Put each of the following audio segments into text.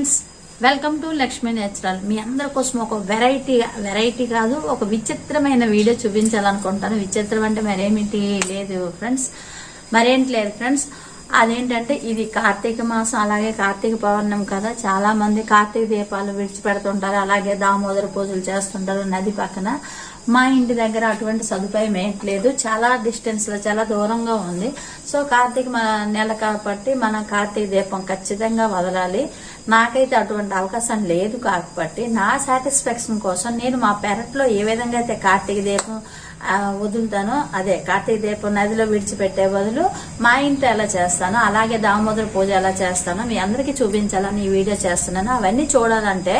Friends welcome to Lakshmi natural. మీ అందరి కోసం ఒక వెరైటీ వెరైటీ కాదు ఒక విచిత్రమైన వీడియో చూపించాలనుకుంటాను. విచిత్రం అంటే మరేమిటి? లేదు ఫ్రెండ్స్. మరేంటి లేదు ఫ్రెండ్స్. అదేంటంటే ఇది కార్తీక మాసం అలాగే కార్తీక పౌర్ణమి కదా. చాలా మంది కార్తీక దీపాలు విడిచిపెడుతుంటారు అలాగే దామోదర పూజలు చేస్తుంటారు నది పక్కన. మా ఇంటి దగ్గర అటువంటి సదుపాయం ఏంటి లేదు. చాలా డిస్టెన్స్లో చాలా దూరంగా ఉంది. సో కార్తీక నెల కాబట్టి మనం కార్తీక దీపం ఖచ్చితంగా వదలాలి. నాకైతే అటువంటి అవకాశం లేదు కాబట్టి నా సాటిస్ఫాక్షన్ కోసం నేను మా పెరట్లో ఏ విధంగా అయితే కార్తీక దీపం వదులుతానో అదే కార్తీక దీపం నదిలో విడిచిపెట్టే బదులు మా ఇంట్లో ఎలా చేస్తానో అలాగే దామోదర పూజ ఎలా చేస్తానో మీ అందరికీ చూపించాలని ఈ వీడియో చేస్తున్నాను అవన్నీ చూడాలంటే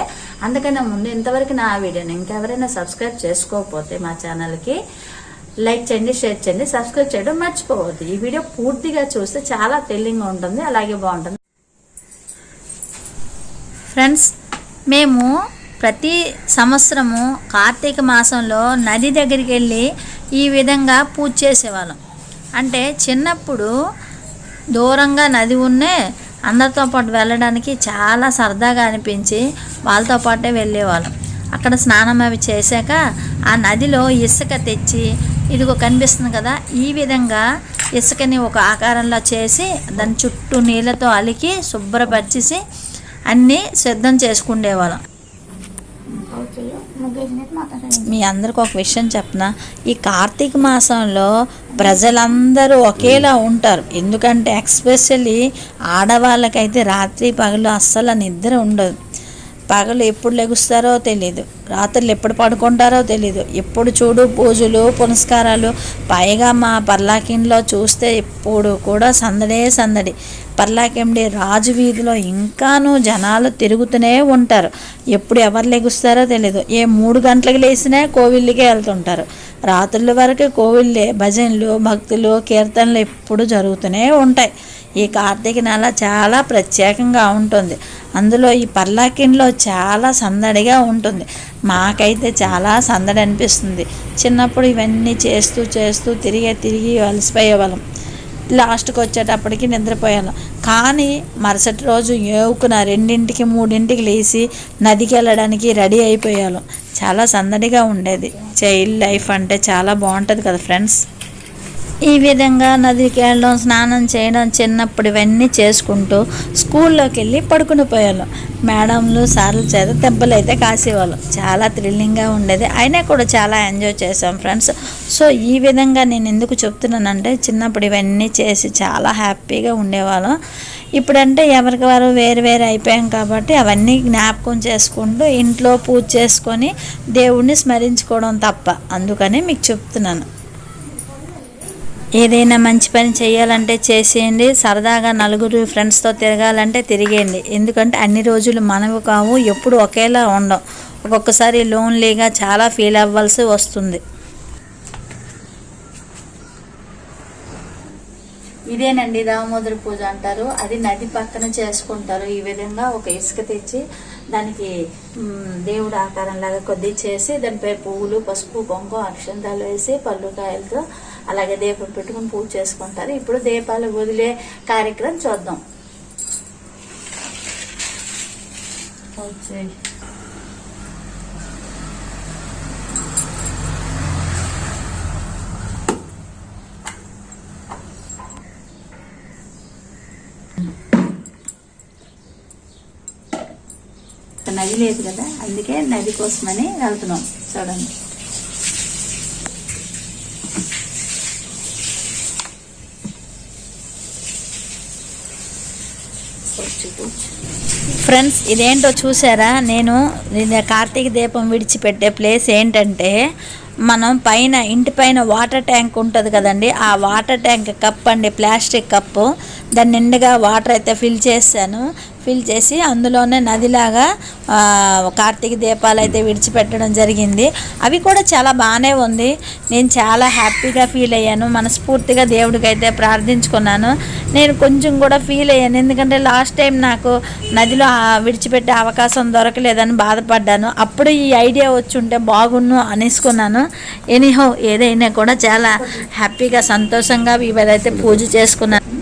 అందుకనే ముందు ఇంతవరకు నా వీడియోని ఇంకెవరైనా సబ్స్క్రైబ్ చేసుకోకపోతే మా ఛానల్కి లైక్ చేయండి షేర్ చేయండి సబ్స్క్రైబ్ చేయడం మర్చిపోవద్దు. ఈ వీడియో పూర్తిగా చూస్తే చాలా థ్రిల్లింగ్ ఉంటుంది అలాగే బాగుంటుంది. ఫ్రెండ్స్ మేము ప్రతి సంవత్సరము కార్తీక మాసంలో నది దగ్గరికి వెళ్ళి ఈ విధంగా పూజ చేసేవాళ్ళం. అంటే చిన్నప్పుడు దూరంగా నది ఉన్నే అందరితో పాటు వెళ్ళడానికి చాలా సరదాగా అనిపించి వాళ్ళతో పాటే వెళ్ళేవాళ్ళం. అక్కడ స్నానం అవి చేశాక ఆ నదిలో ఇసుక తెచ్చి ఇదిగో కనిపిస్తుంది కదా ఈ విధంగా ఇసుకని ఒక ఆకారంలో చేసి దాని చుట్టూ నీళ్ళతో అలికి శుభ్రపరిచేసి అన్నీ సిద్ధం చేసుకుండేవాళ్ళం. మీ అందరికి ఒక విషయం చెప్పనా ఈ కార్తీక మాసంలో ప్రజలందరూ ఒకేలా ఉంటారు. ఎందుకంటే ఎక్స్పెషల్లీ ఆడవాళ్ళకైతే రాత్రి పగలు అస్సలు నిద్ర ఉండదు. పగలు ఎప్పుడు లెగుస్తారో తెలియదు రాత్రులు ఎప్పుడు పడుకుంటారో తెలియదు ఎప్పుడు చూడు పూజలు పునస్కారాలు. పైగా మా పర్లాకింలో చూస్తే ఎప్పుడు కూడా సందడే సందడి. పర్లాకెండి రాజు వీధిలో ఇంకాను జనాలు తిరుగుతూనే ఉంటారు. ఎప్పుడు ఎవరు లెగుస్తారో తెలియదు ఏ మూడు గంటలకు లేచినా కోవిళ్ళకే వెళ్తుంటారు. రాత్రుల వరకు కోవిల్లే భజనలు భక్తులు కీర్తనలు ఎప్పుడు జరుగుతూనే ఉంటాయి. ఈ కార్తీక నెల చాలా ప్రత్యేకంగా ఉంటుంది. అందులో ఈ పర్లాకిన్లో చాలా సందడిగా ఉంటుంది. మాకైతే చాలా సందడి అనిపిస్తుంది చిన్నప్పుడు ఇవన్నీ చేస్తూ చేస్తూ తిరిగి తిరిగి అలసిపోయేవాళ్ళం లాస్ట్కి వచ్చేటప్పటికి నిద్రపోయాను. కానీ మరుసటి రోజు ఏవుకున రెండింటికి మూడింటికి లేచి నదికి వెళ్ళడానికి రెడీ అయిపోయాను చాలా సందడిగా ఉండేది. చైల్డ్ లైఫ్ అంటే చాలా బాగుంటుంది కదా ఫ్రెండ్స్. ఈ విధంగా నదికి వెళ్ళడం స్నానం చేయడం చిన్నప్పుడు ఇవన్నీ చేసుకుంటూ స్కూల్లోకి వెళ్ళి పడుకుని పోయాను మేడంలు సార్లు చేత దెబ్బలు అయితే కాసేవాళ్ళు. చాలా థ్రిల్లింగ్గా ఉండేది. అయినా కూడా చాలా ఎంజాయ్ చేసాం ఫ్రెండ్స్. సో ఈ విధంగా నేను ఎందుకు చెప్తున్నానంటే చిన్నప్పుడు ఇవన్నీ చేసి చాలా హ్యాపీగా ఉండేవాళ్ళం. ఇప్పుడంటే ఎవరికి వారు వేరు వేరు అయిపోయాం కాబట్టి అవన్నీ జ్ఞాపకం చేసుకుంటూ ఇంట్లో పూజ చేసుకొని దేవుణ్ణి స్మరించుకోవడం తప్ప. అందుకని మీకు చెప్తున్నాను. ఏదైనా మంచి పని చేయాలంటే చేసేయండి. సరదాగా నలుగురు ఫ్రెండ్స్తో తిరగాలంటే తిరిగేయండి. ఎందుకంటే అన్ని రోజులు మనవి కావు ఎప్పుడు ఒకేలా ఉండవు ఒక్కొక్కసారి లోన్లీగా చాలా ఫీల్ అవ్వాల్సి వస్తుంది. ఇదేనండి దామోదర పూజ అంటారు. అది నది పక్కన చేసుకుంటారు. ఈ విధంగా ఒక ఇసుక తెచ్చి దానికి దేవుడు ఆకారం లాగా కొద్ది చేసి దానిపై పువ్వులు పసుపు కుంకుమ అక్షంతాలు వేసి పళ్ళుకాయలతో అలాగే దీపం పెట్టుకుని పూజ చేసుకుంటారు. ఇప్పుడు దీపాలు వదిలే కార్యక్రమం చూద్దాం. వచ్చేయ్. నది లేదు కదా అందుకే నది కోసమని వెళ్తున్నాం చూడండి. ఫ్రెండ్స్ ఇదేంటో చూసారా? నేను కార్తీక దీపం విడిచిపెట్టే ప్లేస్ ఏంటంటే మనం పైన ఇంటి పైన వాటర్ ట్యాంక్ ఉంటుంది కదండి ఆ వాటర్ ట్యాంక్ కప్ అండి ప్లాస్టిక్ కప్పు దాని నిండుగా వాటర్ అయితే ఫిల్ చేశాను. ఫిల్ చేసి అందులోనే నదిలాగా కార్తీక దీపాలు అయితే విడిచిపెట్టడం జరిగింది. అవి కూడా చాలా బాగానే ఉంది. నేను చాలా హ్యాపీగా ఫీల్ అయ్యాను. మనస్ఫూర్తిగా దేవుడికి అయితే ప్రార్థించుకున్నాను. నేను కొంచెం కూడా ఫీల్ అయ్యాను. ఎందుకంటే లాస్ట్ టైం నాకు నదిలో విడిచిపెట్టే అవకాశం దొరకలేదని బాధపడ్డాను. అప్పుడు ఈ ఐడియా వచ్చి ఉంటే బాగున్ను అనేసుకున్నాను. ఎనీహో ఏదైనా కూడా చాలా హ్యాపీగా సంతోషంగా ఇవైతే పూజ చేసుకున్నాను.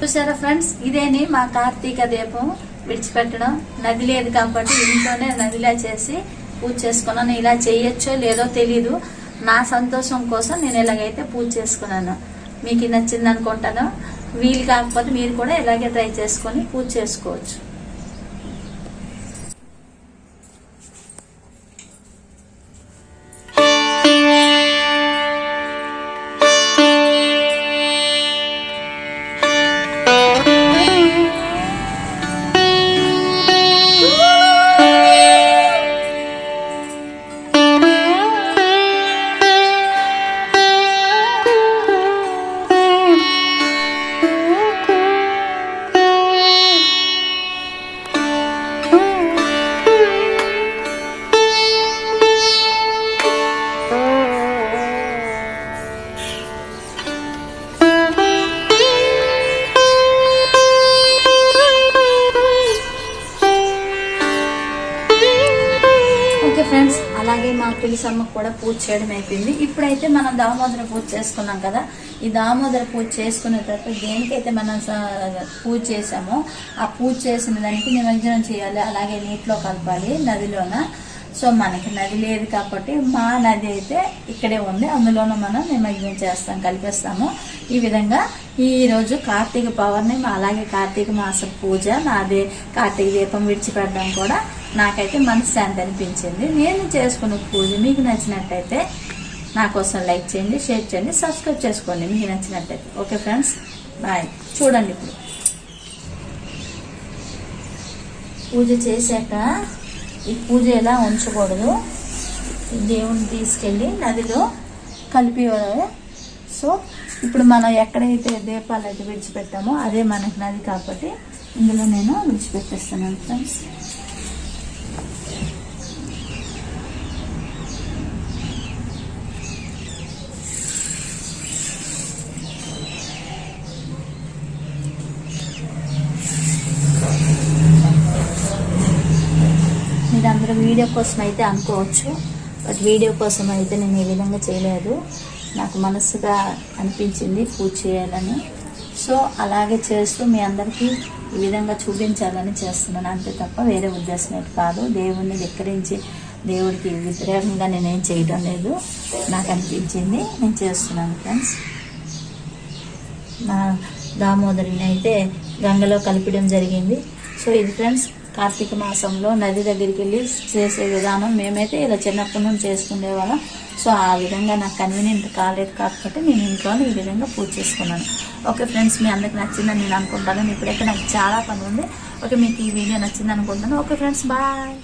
చూసారా ఫ్రెండ్స్? ఇదేని మా కార్తీక దీపం విడిచిపెట్టడం. నది లేదు కాబట్టి ఇంట్లోనే నదిలా చేసి పూజ చేసుకున్నాను. ఇలా చేయొచ్చో లేదో తెలీదు. నా సంతోషం కోసం నేను ఇలాగైతే పూజ చేసుకున్నాను. మీకు నచ్చింది అనుకుంటాను వీలు కాకపోతే మీరు కూడా ఇలాగే ట్రై చేసుకొని పూజ చేసుకోవచ్చు. ఫ్రెండ్స్ అలాగే మా తులసమ్మకు కూడా పూజ చేయడం అయిపోయింది. ఇప్పుడైతే మనం దామోదర పూజ చేసుకున్నాం కదా ఈ దామోదర పూజ చేసుకున్న తర్వాత దేనికైతే మనం పూజ చేసామో ఆ పూజ చేసిన దానికి నిమజ్జనం చేయాలి అలాగే నీటిలో కలపాలి నదిలోన. సో మనకి నది లేదు కాబట్టి మా నది అయితే ఇక్కడే ఉంది. అందులోనూ మనం నిమజ్జనం చేస్తాం కలిపేస్తాము. ఈ విధంగా ఈరోజు కార్తీక పౌర్ణమి అలాగే కార్తీక మాస పూజ. నాదే కార్తీక దీపం విడిచిపెట్టడం కూడా నాకైతే మనశ్శాంతి అనిపించింది. నేను చేసుకున్న పూజ మీకు నచ్చినట్టయితే నా కోసం లైక్ చేయండి షేర్ చేయండి సబ్స్క్రైబ్ చేసుకోండి. మీకు నచ్చినట్టయితే. Okay friends bye. చూడండి ఇప్పుడు. పూజ చేశాక ఈ పూజ ఎలా ఉంచకూడదు? దేవుని తీసుకెళ్ళి నదిలో కలిపి సో ఇప్పుడు మనం ఎక్కడైతే దీపాలు అయితే విడిచిపెట్టామో అదే మనకి నది కాబట్టి ఇందులో నేను విడిచిపెట్టేస్తున్నాను ఫ్రెండ్స్. వీడియో కోసం అయితే అనుకోవచ్చు. బట్ వీడియో కోసం అయితే నేను ఈ విధంగా చేయలేదు. నాకు మనసుగా అనిపించింది పూజ చేయాలని. సో అలాగే చేస్తూ మీ అందరికీ ఈ విధంగా చూపించాలని చేస్తున్నాను. అంతే తప్ప వేరే ఉద్దేశం అయితే కాదు. దేవుణ్ణి ధిక్కరించి దేవుడికి వ్యతిరేకంగా నేనేం చేయడం లేదు. నాకు అనిపించింది. నేను చేస్తున్నాను ఫ్రెండ్స్. నా దామోదరిని అయితే గంగలో కలిపడం జరిగింది. సో ఇది ఫ్రెండ్స్ కార్తీక మాసంలో నది దగ్గరికి వెళ్ళి చేసే విధానం మేమైతే ఇలా చిన్నప్పటి నుంచి చేసుకునే వాళ్ళం. సో ఆ విధంగా నాకు కన్వీనియంట్ కాలేదు కాబట్టి నేను ఇంట్లో ఈ విధంగా పూజ చేసుకున్నాను. ఓకే ఫ్రెండ్స్ మీ అందరికి నచ్చిందని నేను అనుకుంటాను. ఇప్పుడైతే నాకు చాలా పని ఉంది. ఓకే మీకు ఈ వీడియో నచ్చింది అనుకుంటాను ఓకే ఫ్రెండ్స్ బాయ్.